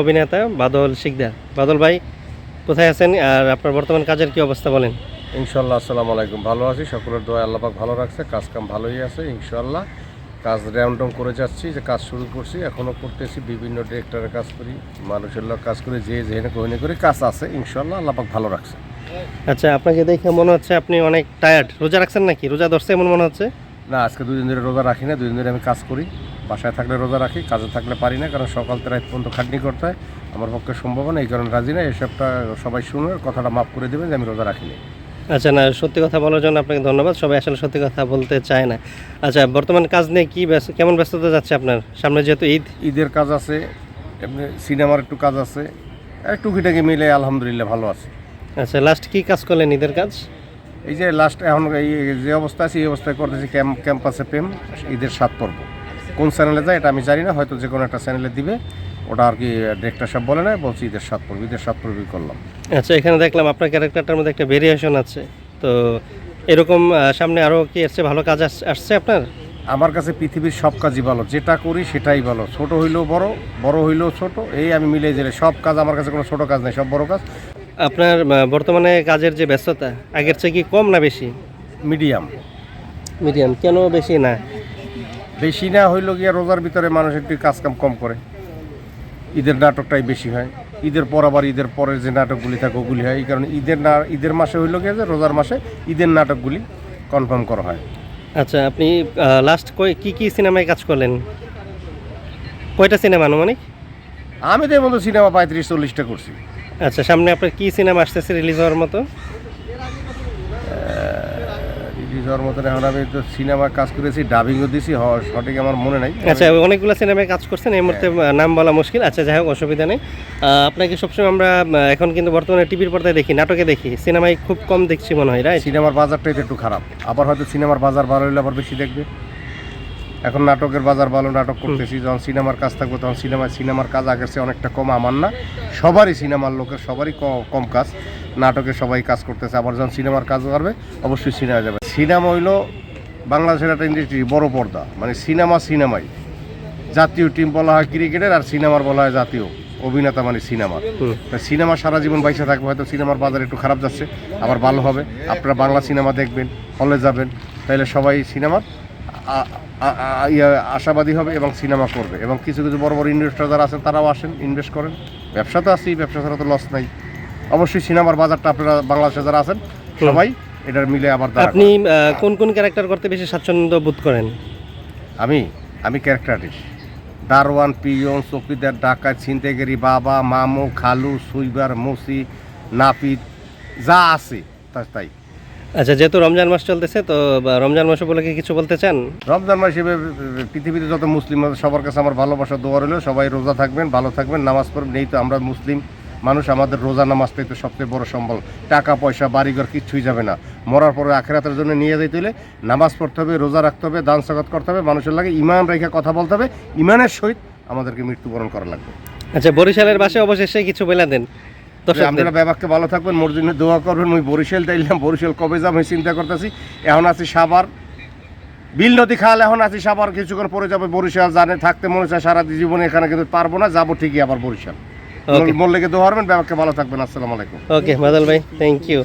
অভিনেতা বাদল শিকদার। বাদল ভাই কোথায় আছেন আর আপনার বর্তমান কাজের কি অবস্থা বলেন? ইনশাল্লাহ আসসালামু আলাইকুম। ভালো আছি সকলের দোয়া আল্লাপাক ভালো রাখছে কাজ কাম ভালোই আছে ইনশাল্লাহ কাজ র্যামডম করে যাচ্ছি যে কাজ শুরু করছি এখনও করতেছি বিভিন্ন ডিরেক্টরের কাজ করি মানুষের লোক কাজ করি যে যেখানে কোহিনে করি কাজ আছে ইনশাল্লাহ আল্লাপাক ভালো রাখছে। আচ্ছা আপনাকে দেখে মনে হচ্ছে আপনি অনেক টায়ার্ড রোজা রাখছেন নাকি? রোজা ধরছে এমন মনে হচ্ছে? না আজকে দুদিন ধরে রোজা রাখি না দুদিন ধরে আমি কাজ করি। বাসায় থাকলে রোজা রাখি কাজে থাকলে পারি না কারণ সকাল থেকে রাত পর্যন্ত খাটনি করতে হয়। আমার পক্ষে সম্ভব না এই কারণে রাজি না এসবটা সবাই শুনে কথাটা মাফ করে দেবেন যে আমি রোজা রাখিনি। আচ্ছা না সত্যি কথা বলার জন্য আপনাকে ধন্যবাদ সবাই আসলে সত্যি কথা বলতে চায় না। আচ্ছা বর্তমান কাজ নিয়ে কী ব্যস্ত কেমন ব্যস্ততা যাচ্ছে আপনার? সামনে যেহেতু ঈদ। ঈদের কাজ আছে এমনি সিনেমার একটু কাজ আছে টুকিটাকি মিলে আলহামদুলিল্লাহ ভালো আছে। আচ্ছা লাস্ট কি কাজ করলেন ঈদের কাজ? এই যে লাস্ট এখন এই যে অবস্থা আছে এই অবস্থায় করতেছি ক্যাম্প ক্যাম্পাসে প্রেম ঈদের সাত পর্ব। কোন চ্যানেলে যায় এটা আমি জানি না হয়তো যে কোনো একটা চ্যানেলে দিবে। ওটা আর কি ডিরেক্টর সব বলে না বলছি ঈদের সাত পর্ব ঈদের সাত পর্বই করলাম। আচ্ছা এখানে দেখলাম আপনার ক্যারেক্টারটার মধ্যে একটা ভেরিয়েশন আছে। তো এরকম সামনে আরও কি এসছে ভালো কাজ আস- আসছে আপনার? আমার কাছে পৃথিবীর সব কাজই ভালো যেটা করি সেটাই ভালো। ছোট হইলেও বড় বড় হইলেও ছোট এই আমি মিলে গেলে সব কাজ আমার কাছে কোনো ছোট কাজ নেই সব বড় কাজ। আপনার বর্তমানে কাজের যে ব্যস্ততা আগের চেয়ে কি কম না বেশি? মিডিয়াম। মিডিয়াম কেন বেশি না? বেশি না হইল গিয়া রোজার ভিতরে মানুষ একটু কাজ কাম কম করে। ঈদের নাটকটাই বেশি হয়। ঈদের পর আবার ঈদের পরের যে নাটকগুলি থাকে ওগুলি হয়। এই কারণে ঈদের না ঈদের মাসে হইল গিয়ে যে রোজার মাসে ঈদের নাটকগুলি কনফার্ম করা হয়। আচ্ছা আপনি লাস্ট কই কি কি সিনেমায় কাজ করলেন? কয়টা সিনেমা আনুমানিক? আমি তো এর মধ্যে সিনেমা পঁয়ত্রিশ চল্লিশটা করছি। আচ্ছা সামনে আপনার কি সিনেমা আসতেছে রিলিজ হওয়ার মতো? রিলিজ হওয়ার মতন এখন আমি তো সিনেমা কাজ করেছি ডাবিংও দিছি সঠিক আমার মনে নাই। আচ্ছা অনেকগুলো সিনেমায় কাজ করছেন এই মুহূর্তে নাম বলা মুশকিল। আচ্ছা যাই হোক অসুবিধা নেই। আপনাকে সবসময় আমরা এখন কিন্তু বর্তমানে টিভির পর্দায় দেখি নাটকে দেখি। সিনেমায় খুব কম দেখছি মনে হয় রাইট সিনেমার বাজারটাই তো একটু খারাপ। আবার হয়তো সিনেমার বাজার ভালো হলে আবার বেশি দেখবে। এখন নাটকের বাজার ভালো নাটক করতেছি যখন সিনেমার কাজ থাকবে তখন সিনেমায় সিনেমার কাজ আগের চেয়ে অনেকটা কম আমার না। সবারই সিনেমার লোকের সবারই কম কাজ। নাটকে সবাই কাজ করতেছে আবার যখন সিনেমার কাজ করবে অবশ্যই সিনেমা যাবে। সিনেমা হইল বাংলাদেশের একটা ইন্ডাস্ট্রি বড় পর্দা। মানে সিনেমা সিনেমাই। জাতীয় টিম বলা হয় ক্রিকেটের আর সিনেমার বলা হয় জাতীয় অভিনেতা মানে। তা সিনেমা সারা জীবন বাইসে থাকবে হয়তো সিনেমার বাজার একটু খারাপ যাচ্ছে আবার ভালো হবে। আপনারা বাংলা সিনেমা দেখবেন হলে যাবেন তাহলে সবাই সিনেমার ইয়া আশাবাদী হবে এবং সিনেমা করবে। এবং কিছু কিছু বড় বড় ইনভেস্টর যারা আছেন তারাও আসেন ইনভেস্ট করেন। ব্যবসা তো আছেই ব্যবসা ছাড়া তো লস নাই। অবশ্যই সিনেমার বাজারটা আপনারা বাংলাদেশে যারা আছেন সবাই এটার মিলে আবার। আপনি কোন কোন ক্যারেক্টার করতে বেশি স্বাচ্ছন্দ্য বোধ করেন? আমি? আমি ক্যারেক্টার আর্টিস্ট দারওয়ান পিয়ন চকিদার ডাকাত ছিনতেগেরি বাবা মামু খালু সুইবার মুসি নাপিত যা আছে তা- তাই। আচ্ছা যেহেতু রমজান মাস চলতেছে তো রমজান মাস উপলক্ষে কিছু বলতে চান? রমজান মাস হিসেবে পৃথিবীতে যত মুসলিম আছে সবার কাছে আমার ভালোবাসা দোয়া রইল। সবাই রোজা থাকবেন ভালো থাকবেন নামাজ পড়বেন। এই তো আমরা মুসলিম। মানুষ আমাদের রোজা নামাজটাই তো সবচেয়ে বড় সম্বল। টাকা পয়সা বাড়িঘর কিচ্ছুই যাবে না। মরার পরে আখেরাতের জন্য নিয়ে যেতে হলে নামাজ পড়তে হবে রোজা রাখতে হবে দান সাকাত করতে হবে মানুষের লাগে ইমান রেখে কথা বলতে হবে। ইমানের সহিত আমাদেরকে মৃত্যুবরণ করা লাগবে। আচ্ছা বরিশালের বাসে অবশেষে কিছু বেলা দেন। আপনারা ব্যাপারকে ভালো থাকবেন মোর জন্য দোয়া করবেন। মুই বরিশাল তাইলাম বরিশাল কবে যাম আমি চিন্তা করতেছি। এখন আছি সাবার বিল নদী খাল এখন আছি সাবার কিছুক্ষণ পরে যাবে বরিশাল। জানে থাকতে মনে চায় সারা জীবনে এখানে কিন্তু পারব না যাব ঠিকই আবার বরিশাল. মল্লিকে দোয়া করবেন আমাকে ভালো থাকবেন আসসালামু আলাইকুম। ওকে বাদল ভাই থ্যাংক ইউ